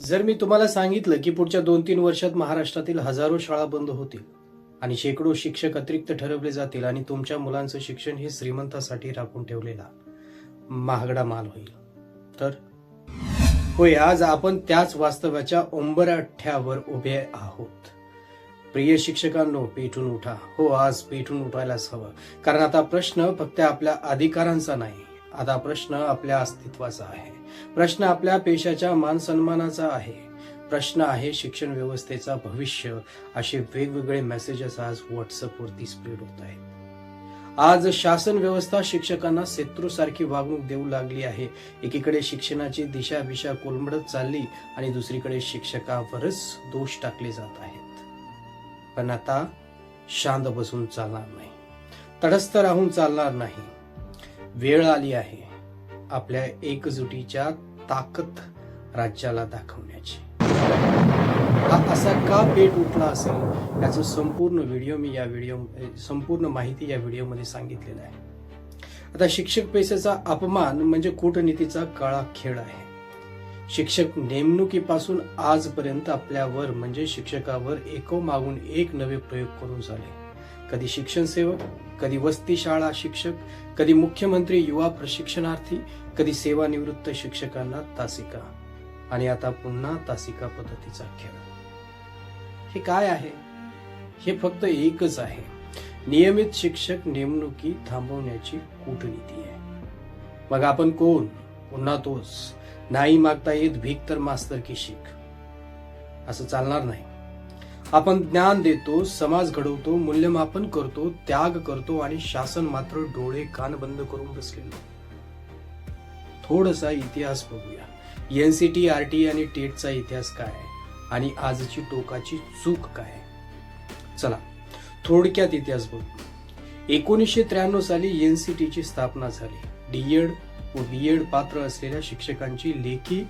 जर मी तुम्हाला सांगितलं की पुढच्या दोन तीन वर्षात महाराष्ट्रातील हजारो शाळा बंद होतील आणि शेकडो शिक्षक अतिरिक्त ठरवले जातील आणि तुमच्या मुलांचं शिक्षण हे श्रीमंतासाठी राखून ठेवलेला महागडा माल होईल तर? होय आज आपण त्याच वास्तवाच्या उंबरठ्यावर उभे आहोत. प्रिय शिक्षकांनो पेटून उठा. हो आज पेटून उठायलाच हवं. कारण आता प्रश्न फक्त आपल्या अधिकारांचा नाही आता प्रश्न आपल्या अस्तित्वाचा आहे. प्रश्न आपल्या पेशाच्या मानसन्मानाचा आहे. प्रश्न आहे शिक्षण व्यवस्थेचा भविष्य. असे वेगवेगळे मेसेजेस आज व्हॉट्सअपवरती स्प्रेड होत आहेत. आज शासन व्यवस्था शिक्षकांना शत्रूसारखी वागणूक देऊ लागली आहे. एकीकडे शिक्षणाची दिशा विशा कोलमडत चालली आणि दुसरीकडे शिक्षकावरच दोष टाकले जात आहेत. पण आता शांत बसून चालणार नाही. तटस्थ राहून चालणार नाही. वेळ आली आहे. आपल्या एकजुटीच्या ताकद राज्याला दाखवण्याची. हा असा का पेट उठला असेल? याचं संपूर्ण व्हिडिओ मी या व्हिडिओ संपूर्ण माहिती या व्हिडिओमध्ये सांगितलेलं आहे. आता शिक्षक पैशाचा अपमान म्हणजे कूटनीतीचा काळा खेळ आहे. शिक्षक नेमणुकीपासून आजपर्यंत आपल्यावर म्हणजे शिक्षकावर एको मागून एक नवे प्रयोग करून झाले. कधी शिक्षण सेवक कधी वस्ती शाळा शिक्षक कधी मुख्यमंत्री युवा प्रशिक्षणार्थी कधी सेवानिवृत्त शिक्षकांना तासिका. आणि आता पुन्हा तासिका पद्धतीचा खेळ. हे काय आहे? हे फक्त एकच आहे. नियमित शिक्षक नेमणुकी थांबवण्याची कूटनीती आहे. मग आपण कोण? पुन्हा तोच. नाही मागता येत भीक तर मास्तर की शिक असं चालणार नाही. आपण ज्ञान देतो समाज घडवतो मूल्यमापन करतो त्याग करतो आणि शासन मात्र डोळे कान बंद करून बसलेलो. थोडासा इतिहास बघूया. एनसीटी आरटी आणि टेटचा इतिहास काय आणि आजची टोकाची चूक काय आहे? चला थोडक्यात इतिहास बघू एकोणीसशे त्र्याण्णव साली एनसीटीची स्थापना झाली. डीएड व बीएड पात्र असलेल्या शिक्षकांची लेखी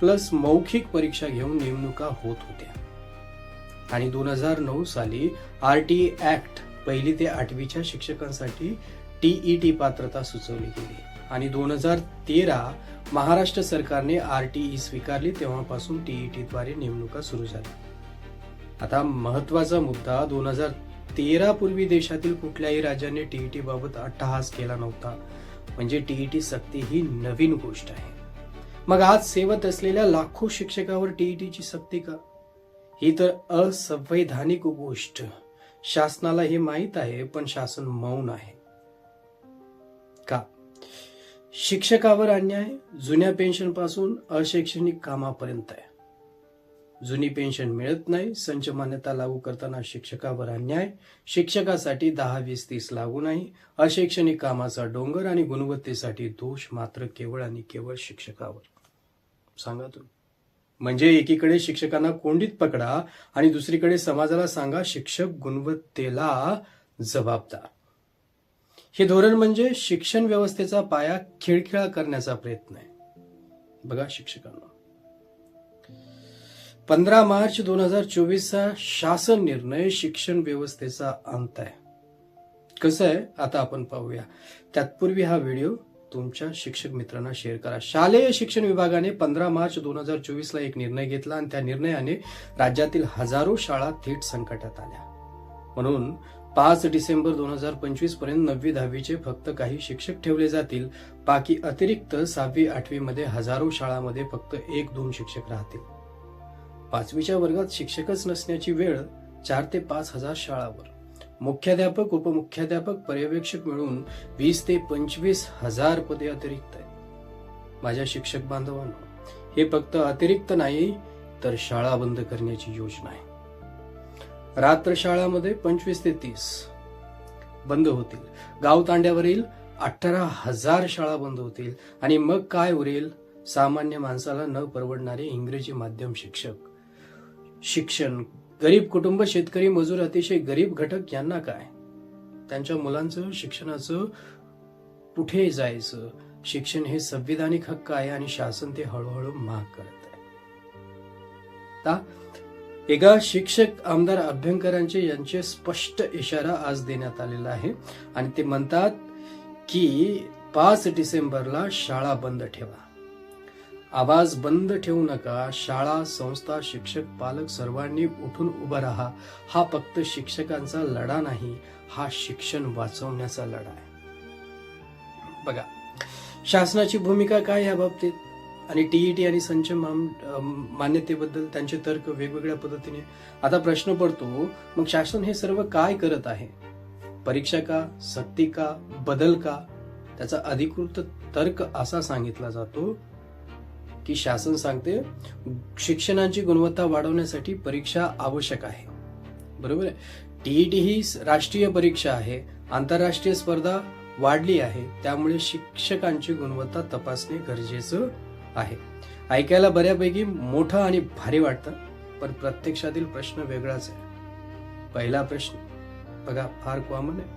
प्लस मौखिक परीक्षा घेऊन नेमणुका होत होत्या. आणि दोन हजार नऊ साली आर टी ऍक्ट पहिली ते आठवीच्या शिक्षकांसाठी टीईटी पात्रता सुचवली गेली. आणि दोन हजार तेरा महाराष्ट्र सरकारने आर टी ई स्वीकारली तेव्हापासून टीईटी द्वारे नेमणुका सुरू झाल्या. आता महत्त्वाचा मुद्दा दोन हजार तेरा पूर्वी देशातील कुठल्याही राज्याने टीईटी बाबत अट्टहास केला नव्हता. म्हणजे टीईटी सक्ती ही नवीन गोष्ट आहे. मग आज सेवत असलेल्या लाखो शिक्षकावर टीईटीची सक्ती का? ही तर असंवैधानिक गोष्ट. शासनाला हे माहीत आहे पण शासन मौन आहे. का? शिक्षकावर अन्याय जुन्या पेन्शनपासून अशैक्षणिक कामापर्यंत आहे. जुनी पेन्शन मिळत नाही संच मान्यता लागू करताना शिक्षकावर अन्याय शिक्षकासाठी दहा वीस तीस लागू नाही अशैक्षणिक कामाचा डोंगर आणि गुणवत्तेसाठी दोष मात्र केवळ आणि केवळ शिक्षकावर. सांगा तुम्ही. म्हणजे एकीकडे शिक्षकांना कोंडीत पकडा आणि दुसरीकडे समाजाला सांगा शिक्षक गुणवत्तेला जबाबदार हे धोरण म्हणजे शिक्षण व्यवस्थेचा पाया खिळखिळा करण्याचा प्रयत्न आहे. बघा शिक्षकांना. पंधरा मार्च दोन हजार चोवीसचा शासन निर्णय शिक्षण व्यवस्थेचा अंत आहे. कसं आहे? आता आपण पाहूया. त्यातपूर्वी हा व्हिडिओ तुमच्या शिक्षक मित्रांना शेअर करा. शालेय शिक्षण विभागाने पंधरा मार्च दोन हजार चोवीस ला एक निर्णय घेतला आणि त्या निर्णयाने राज्यातील हजारो शाळा थेट संकटात आल्या. म्हणून पाच डिसेंबर दोन हजार पंचवीसपर्यंत नववी दहावीचे फक्त काही शिक्षक ठेवले जातील. बाकी अतिरिक्त सहावी आठवी मध्ये हजारो शाळांमध्ये फक्त एक दोन शिक्षक राहतील. पाचवीच्या वर्गात शिक्षकच नसण्याची वेळ चार ते पाच हजार शाळावर. मुख्याध्यापक उपमुख्याध्यापक पर्यवेक्षक मिळून वीस ते पंचवीस हजार पदे अतिरिक्त आहेत. माझ्या शिक्षक बांधवांनो हे फक्त अतिरिक्त नाही तर शाळा बंद करण्याची योजना आहे. रात्र शाळामध्ये पंचवीस ते तीस बंद होतील. गाव तांड्यावरील अठरा हजार शाळा बंद होतील. आणि मग काय उरेल सामान्य माणसाला न परवडणारे इंग्रजी माध्यम शिक्षक. शिक्षण गरीब कुटुंब शेतकरी मजूर अतिशय गरीब घटक यांना काय? त्यांच्या मुलांचं शिक्षणाचं कुठे जायचं? शिक्षण हे संविधानिक हक्क आहे आणि शासन ते हळूहळू महाग करत आहे. एका शिक्षक आमदार अभ्यंकरांचे यांचे स्पष्ट इशारा आज देण्यात आलेला आहे आणि ते म्हणतात की पाच डिसेंबरला शाळा बंद ठेवा. आवाज बंद ठेवू नका शाळा संस्था शिक्षक पालक सर्वांनी उठून उभं राहा. हा फक्त शिक्षकांचा लढा नाही हा शिक्षण वाचवण्याचा लढा आहे. बघा शासनाची भूमिका काय या बाबतीत? आणि टीईटी आणि संच माम- मान्यतेबद्दल त्यांचे तर्क वेगवेगळ्या पद्धतीने. आता प्रश्न पडतो मग शासन हे सर्व काय करत आहे? परीक्षा का सक्ती का बदल का? त्याचा अधिकृत तर्क असा सांगितला जातो की शासन सांगते शिक्षणाची गुणवत्ता वाढवण्यासाठी परीक्षा आवश्यक आहे. बरोबर आहे? टीईटी ही राष्ट्रीय परीक्षा आहे आंतरराष्ट्रीय स्पर्धा वाढली आहे त्यामुळे शिक्षकांची गुणवत्ता तपासणे गरजेचं आहे. ऐकायला बऱ्यापैकी मोठं आणि भारी वाटतं पण प्रत्यक्षातील प्रश्न वेगळाच आहे. पहिला प्रश्न बघा फार कॉमन आहे.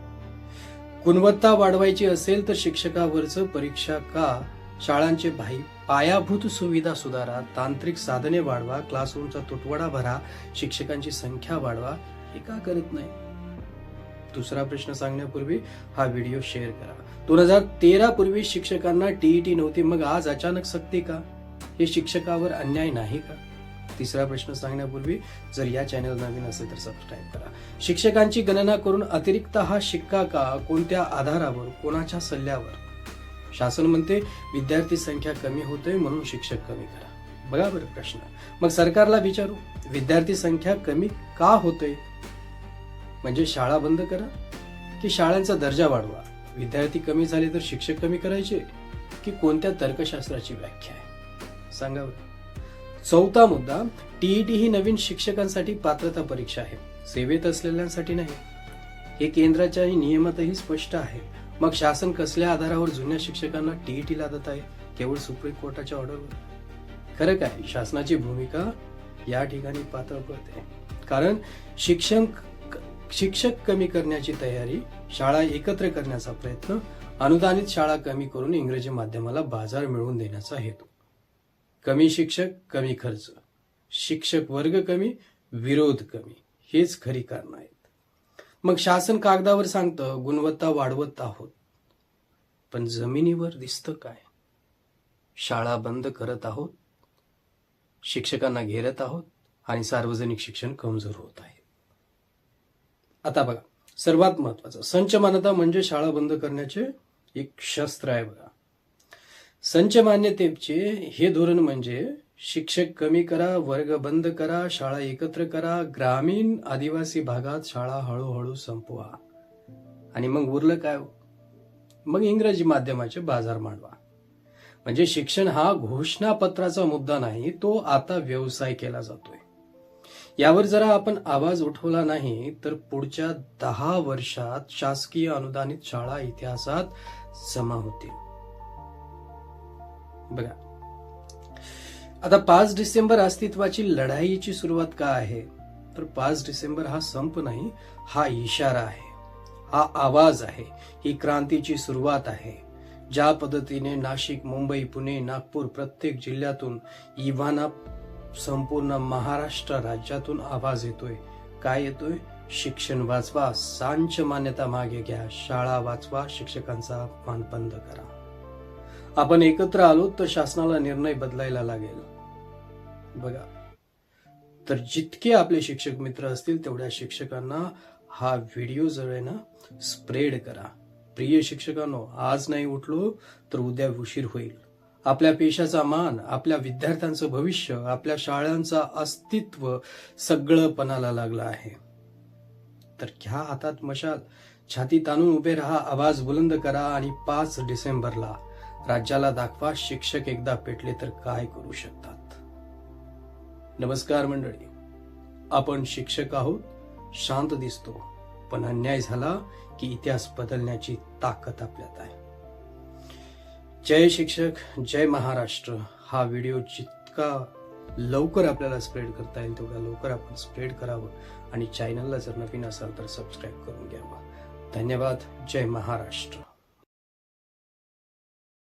गुणवत्ता वाढवायची असेल तर शिक्षकावरचं परीक्षा का शाळांचे भाई पायाभूत सुविधा सुधारा तांत्रिक साधने वाढवा क्लासरूमचा तुटवडा भरा शिक्षकांची संख्या वाढवा हे का करत नाही? दुसरा प्रश्न सांगण्यापूर्वी हा व्हिडिओ शेअर करा. दोन हजार तेरा पूर्वी शिक्षकांना टीईटी नव्हती मग आज अचानक सक्ती का? हे शिक्षकावर अन्याय नाही का? तिसरा प्रश्न सांगण्यापूर्वी जर या चॅनल नवीन असेल तर सबस्क्राईब करा. शिक्षकांची गणना करून अतिरिक्त हा शिक्का का? कोणत्या आधारावर? कोणाच्या सल्ल्यावर? शासन म्हणते विद्यार्थी संख्या कमी होते म्हणून शिक्षक कमी करा. बघा बरं प्रश्न. मग सरकारला विचारू विद्यार्थी संख्या कमी का होते म्हणजे शाळा बंद करा की शाळांचा दर्जा वाढवा? विद्यार्थी कमी झाले तर शिक्षक कमी करायचे की कोणत्या तर्कशास्त्राची व्याख्या आहे? सांगा चौथा मुद्दा टीईटी ही नवीन शिक्षकांसाठी पात्रता परीक्षा आहे. सेवेत असलेल्यांसाठी नाही. हे केंद्राच्या नियमातही स्पष्ट आहे. मग शासन कसल्या आधारावर जुन्या शिक्षकांना टीईटी लादत आहे? केवळ सुप्रीम कोर्टाच्या ऑर्डरवर? खरं काय? शासनाची भूमिका या ठिकाणी पात्र पडते. कारण शिक्षण शिक्षक कमी करण्याची तयारी शाळा एकत्र करण्याचा प्रयत्न अनुदानित शाळा कमी करून इंग्रजी माध्यमाला बाजार मिळवून देण्याचा हेतू. कमी शिक्षक कमी खर्च. शिक्षक वर्ग कमी विरोध कमी. हेच खरी कारण आहेत. मग शासन कागदावर सांगतं गुणवत्ता वाढवत आहोत. पण जमिनीवर दिसतं काय? शाळा बंद करत आहोत शिक्षकांना घेरत आहोत आणि सार्वजनिक शिक्षण कमजोर होत आहे. आता बघा सर्वात महत्वाचं संच मान्यता म्हणजे शाळा बंद करण्याचे एक शस्त्र आहे बघा. संच मान्यतेचे हे धोरण म्हणजे शिक्षक कमी करा वर्ग बंद करा शाळा एकत्र करा ग्रामीण आदिवासी भागात शाळा हळूहळू संपवा. आणि मग उरलं काय? मग इंग्रजी माध्यमाचे बाजार मांडवा. म्हणजे शिक्षण हा घोषणापत्राचा मुद्दा नाही तो आता व्यवसाय केला जातोय. यावर जरा आपण आवाज उठवला नाही तर पुढच्या दहा वर्षात शासकीय अनुदानित शाळा इतिहासात जमा होतील. बघा आता पाच डिसेंबर अस्तित्वाची लढाईची सुरुवात का आहे? तर पाच डिसेंबर हा संप नाही हा इशारा आहे. हा आवाज आहे. ही क्रांतीची सुरुवात आहे. ज्या पद्धतीने नाशिक मुंबई पुणे नागपूर प्रत्येक जिल्ह्यातून इव्हाना संपूर्ण महाराष्ट्र राज्यातून आवाज येतोय. काय येतोय? शिक्षण वाचवा सांच मान्यता मागे घ्या शाळा वाचवा शिक्षकांचा मानबंद बंद करा. आपण एकत्र आलो तर शासनाला निर्णय बदलायला लागेल. बघा. तर जितके आपले शिक्षक मित्र असतील तेवढ्या शिक्षकांना हा व्हिडिओ जर आहे ना स्प्रेड करा. प्रिय शिक्षकांनो आज नाही उठलो तर उद्या उशीर होईल. आपल्या पेशाचा मान आपल्या विद्यार्थ्यांचं भविष्य आपल्या शाळांचं अस्तित्व सगळं पणाला लागलं आहे. तर घ्या हातात मशाल. छाती ताणून उभे राहा आवाज बुलंद करा आणि पाच डिसेंबरला राज्याला दाखवा शिक्षक एकदा पेटले तर काय करू शकतात. नमस्कार मंडळी. आपण शिक्षक आहोत शांत दिसतो पण अन्याय झाला की इतिहास बदलण्याची ताकद आपल्यात आहे. जय शिक्षक जय महाराष्ट्र. हा व्हिडिओ जितका लवकर आपल्याला स्प्रेड करता येईल तेवढा लवकर आपण स्प्रेड करावं आणि चॅनलला जर नवीन असाल तर सबस्क्राईब करून घ्यावा. धन्यवाद. जय महाराष्ट्र.